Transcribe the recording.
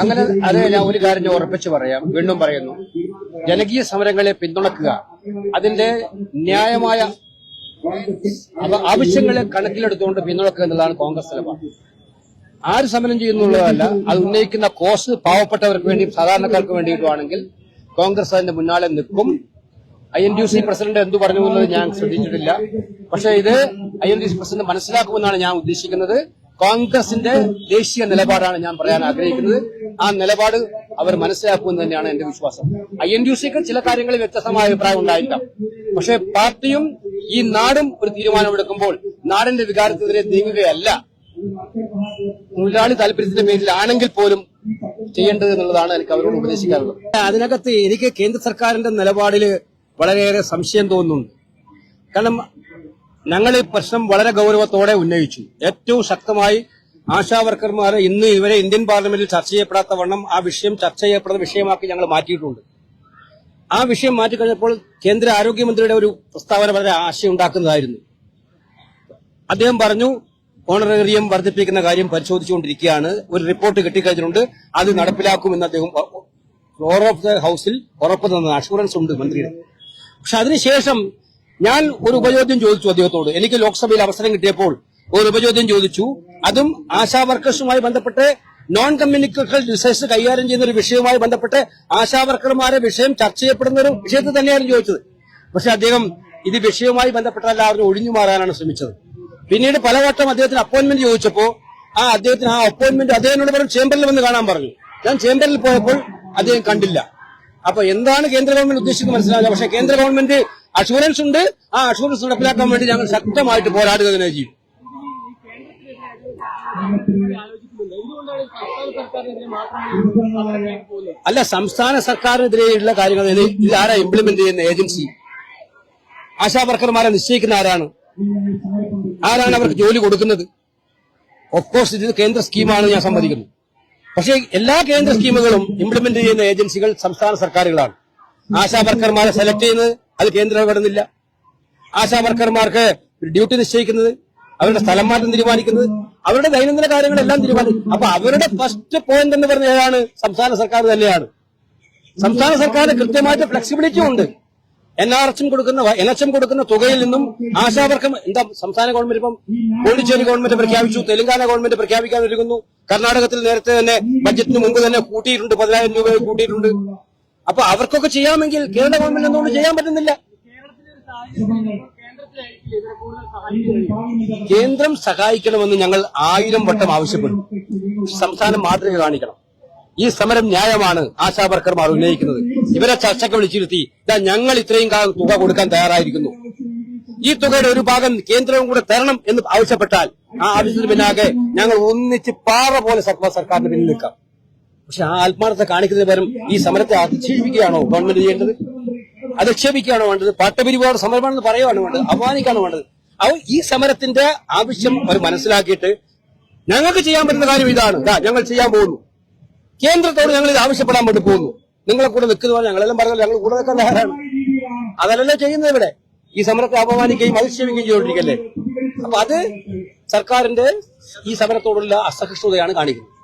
അങ്ങനെ അത് ഞാൻ ഒരു കാര്യം ഞാൻ ഉറപ്പിച്ച് പറയാം. വീണ്ടും പറയുന്നു. ജനകീയ സമരങ്ങളെ പിന്തുണക്കുക. അതിന്റെ ന്യായമായ ആവശ്യങ്ങളെ കണക്കിലെടുത്തുകൊണ്ട് പിന്തുണക്കുക എന്നുള്ളതാണ് കോൺഗ്രസ് നിലപാട്. ആര് സമരം ചെയ്യുന്നുള്ളതല്ല അത് ഉന്നയിക്കുന്ന കോസ് പാവപ്പെട്ടവർക്ക് വേണ്ടിയും സാധാരണക്കാർക്ക് വേണ്ടിയിട്ടുമാണെങ്കിൽ കോൺഗ്രസ് അതിന്റെ മുന്നാലെ നിൽക്കും. I N D C president എന്തു പറഞ്ഞു എന്നത് ഞാൻ ശ്രദ്ധിച്ചിട്ടില്ല. പക്ഷേ ഇത് I N D C president മനസ്സിലാക്കുമെന്നാണ് ഞാൻ ഉദ്ദേശിക്കുന്നത്. കോൺഗ്രസിന്റെ ദേശീയ നിലപാടാണ് ഞാൻ പറയാൻ ആഗ്രഹിക്കുന്നത്. ആ നിലപാട് അവർ മനസ്സിലാക്കുമെന്ന് തന്നെയാണ് എന്റെ വിശ്വാസം. ഐ എൻ ഡി സിക്ക് ചില കാര്യങ്ങളിൽ വ്യത്യസ്തമായ അഭിപ്രായം ഉണ്ടായിരിക്കാം. പക്ഷേ പാർട്ടിയും ഈ നാടും ഒരു തീരുമാനമെടുക്കുമ്പോൾ നാടിന്റെ വികാരത്തിനെതിരെ നീങ്ങുകയല്ല. തൊഴിലാളി താല്പര്യത്തിന്റെ പേരിലാണെങ്കിൽ പോലും ചെയ്യേണ്ടത് എന്നുള്ളതാണ് എനിക്ക് അവരോട് ഉപദേശിക്കാറുള്ളത് അതിനകത്ത് എനിക്ക് കേന്ദ്ര സർക്കാരിന്റെ നിലപാടിൽ വളരെയേറെ സംശയം തോന്നുന്നുണ്ട്. കാരണം ഞങ്ങൾ ഈ പ്രശ്നം വളരെ ഗൗരവത്തോടെ ഉന്നയിച്ചു. ഏറ്റവും ശക്തമായി ആശാ വർക്കർമാർ ഇന്ന് ഇവരെ ഇന്ത്യൻ പാർലമെന്റിൽ ചർച്ച ചെയ്യപ്പെടാത്ത വണ്ണം ആ വിഷയം ചർച്ച ചെയ്യപ്പെടുന്ന വിഷയമാക്കി ഞങ്ങൾ മാറ്റിയിട്ടുണ്ട്. ആ വിഷയം മാറ്റിക്കഴിഞ്ഞപ്പോൾ കേന്ദ്ര ആരോഗ്യമന്ത്രിയുടെ ഒരു പ്രസ്താവന വളരെ ആശയുണ്ടാക്കുന്നതായിരുന്നു അദ്ദേഹം പറഞ്ഞു ഓണറേറിയം വർദ്ധിപ്പിക്കുന്ന കാര്യം പരിശോധിച്ചുകൊണ്ടിരിക്കുകയാണ്. ഒരു റിപ്പോർട്ട് കിട്ടിക്കഴിഞ്ഞിട്ടുണ്ട്. അത് നടപ്പിലാക്കുമെന്ന് അദ്ദേഹം ഫ്ലോർ ഓഫ് ദ ഹൗസിൽ ഉറപ്പ് തന്ന അഷുറൻസ് ഉണ്ട് മന്ത്രിയുടെ. പക്ഷെ അതിനുശേഷം ഞാൻ ഒരു ഉപചോദ്യം ചോദിച്ചു അദ്ദേഹത്തോട്. എനിക്ക് ലോക്സഭയിൽ അവസരം കിട്ടിയപ്പോൾ ഒരു ഉപചോദ്യം ചോദിച്ചു. അതും ആശാ വർക്കേഴ്സുമായി ബന്ധപ്പെട്ട് നോൺ കമ്മ്യൂണിക്കൽ ഡിസൈസ് കൈകാര്യം ചെയ്യുന്ന ഒരു വിഷയവുമായി ബന്ധപ്പെട്ട് ആശാ വർക്കർമാരെ വിഷയം ചർച്ച ചെയ്യപ്പെടുന്ന ഒരു വിഷയത്തിൽ തന്നെയായിരുന്നു ചോദിച്ചത്. പക്ഷെ അദ്ദേഹം ഇത് വിഷയവുമായി ബന്ധപ്പെട്ട എല്ലാവരും ഒഴിഞ്ഞു മാറാനാണ് ശ്രമിച്ചത്. പിന്നീട് പലവട്ടം അദ്ദേഹത്തിന് അപ്പോയിന്റ്മെന്റ് ചോദിച്ചപ്പോൾ ആ അദ്ദേഹത്തിന് ആ അപ്പോയിന്റ്മെന്റ് അദ്ദേഹത്തിനോട് പറഞ്ഞു ചേംബറിൽ വന്ന് കാണാൻ പറഞ്ഞു. ഞാൻ ചേംബറിൽ പോയപ്പോൾ അദ്ദേഹം കണ്ടില്ല. അപ്പൊ എന്താണ് കേന്ദ്ര ഗവൺമെന്റ് ഉദ്ദേശിക്കുന്നത് മനസ്സിലാവില്ല പക്ഷെ കേന്ദ്ര ഗവൺമെന്റ് അഷുറൻസ് ഉണ്ട്. ആ അഷുറൻസ് നടപ്പിലാക്കാൻ വേണ്ടി ഞങ്ങൾ ശക്തമായിട്ട് പോരാടുക തന്നെ ചെയ്യും. അല്ല സംസ്ഥാന സർക്കാരിനെതിരെയുള്ള കാര്യങ്ങൾ ഇത് ഇംപ്ലിമെന്റ് ചെയ്യുന്ന ഏജൻസി ആശാ വർക്കർമാരെ നിശ്ചയിക്കുന്ന ആരാണ്? ആരാണ് അവർക്ക് ജോലി കൊടുക്കുന്നത്? ഓഫ് കോഴ്സ് ഇത് കേന്ദ്ര സ്കീമാണ് ഞാൻ സമ്മതിക്കുന്നത് പക്ഷേ എല്ലാ കേന്ദ്ര സ്കീമുകളും ഇംപ്ലിമെന്റ് ചെയ്യുന്ന ഏജൻസികൾ സംസ്ഥാന സർക്കാരുകളാണ്. ആശാ വർക്കർമാരെ സെലക്ട് ചെയ്യുന്നത് അത് കേന്ദ്രം ഇടപെടുന്നില്ല ആശാ വർക്കർമാർക്ക് ഡ്യൂട്ടി നിശ്ചയിക്കുന്നത് അവരുടെ സ്ഥലം മാറ്റം തീരുമാനിക്കുന്നത് അവരുടെ ദൈനംദിന കാര്യങ്ങളെല്ലാം തീരുമാനിക്കും. അപ്പൊ അവരുടെ ഫസ്റ്റ് പോയിന്റ് എന്ന് പറഞ്ഞ ഏതാണ്? സംസ്ഥാന സർക്കാർ തന്നെയാണ്. സംസ്ഥാന സർക്കാരിന് കൃത്യമായിട്ട് ഫ്ലെക്സിബിലിറ്റി ഉണ്ട്. എൻ ആർ എച്ചും കൊടുക്കുന്ന എൻ എച്ച് എം കൊടുക്കുന്ന തുകയിൽ നിന്നും ആശാവർക്കം എന്താ സംസ്ഥാന ഗവൺമെന്റ് ഇപ്പം പോണ്ടിച്ചേരി ഗവൺമെന്റ് പ്രഖ്യാപിച്ചു തെലങ്കാന ഗവൺമെന്റ് പ്രഖ്യാപിക്കാൻ ഒരുങ്ങുന്നു കർണാടകത്തിൽ നേരത്തെ തന്നെ ബജറ്റിന് മുമ്പ് തന്നെ കൂട്ടിയിട്ടുണ്ട് പതിനായിരം രൂപ കൂട്ടിയിട്ടുണ്ട്. അപ്പൊ അവർക്കൊക്കെ ചെയ്യാമെങ്കിൽ കേരള ഗവൺമെന്റ് എന്തുകൊണ്ട് ചെയ്യാൻ പറ്റുന്നില്ല? കേന്ദ്രം സഹായിക്കണമെന്ന് ഞങ്ങൾ ആയിരം വട്ടം ആവശ്യപ്പെടും സംസ്ഥാനം മാതൃക കാണിക്കണം. ഈ സമരം ന്യായമാണ് ആശാ വർക്കർമാർ ഉന്നയിക്കുന്നത്. ഇവരെ ചർച്ചയ്ക്ക് വിളിച്ചിരുത്തി ഞങ്ങൾ ഇത്രയും തുക കൊടുക്കാൻ തയ്യാറായിരിക്കുന്നു. ഈ തുകയുടെ ഒരു ഭാഗം കേന്ദ്രവും കൂടെ തരണം എന്ന് ആവശ്യപ്പെട്ടാൽ ആ ആവശ്യത്തിന് പിന്നാകെ ഞങ്ങൾ ഒന്നിച്ച് പാറ പോലെ സർക്കാരിന് പിന്നിൽ നിൽക്കാം. പക്ഷെ ആ ആത്മാർത്ഥത കാണിക്കുന്നതിന് പകരം ഈ സമരത്തെ അധിക്ഷേപിക്കുകയാണോ ഗവൺമെന്റ് ചെയ്യേണ്ടത്? അധിക്ഷേപിക്കുകയാണോ വേണ്ടത്? പാട്ടപിരിവാട് സമരമാണെന്ന് പറയുകയാണ് വേണ്ടത്? അപമാനിക്കുകയാണ് വേണ്ടത്? അവ ഈ സമരത്തിന്റെ ആവശ്യം അവർ മനസ്സിലാക്കിയിട്ട് ഞങ്ങൾക്ക് ചെയ്യാൻ പറ്റുന്ന കാര്യം ഇതാണ്. ഞങ്ങൾ ചെയ്യാൻ പോകുന്നു. കേന്ദ്രത്തോട് ഞങ്ങൾ ഇത് ആവശ്യപ്പെടാൻ വേണ്ടി പോകുന്നു. നിങ്ങളെ കൂടെ നിൽക്കുന്നവർ ഞങ്ങളെല്ലാം പറഞ്ഞാൽ ഞങ്ങൾ കൂടെ നിൽക്കാൻ തയ്യാറാണ്. അതല്ലല്ലോ ചെയ്യുന്നത് ഇവിടെ. ഈ സമരത്തെ അപമാനിക്കുകയും അധിക്ഷേപിക്കുകയും ചെയ്തുകൊണ്ടിരിക്കല്ലേ അപ്പൊ അത് സർക്കാരിന്റെ ഈ സമരത്തോടുള്ള അസഹിഷ്ണുതയാണ് കാണിക്കുന്നത്.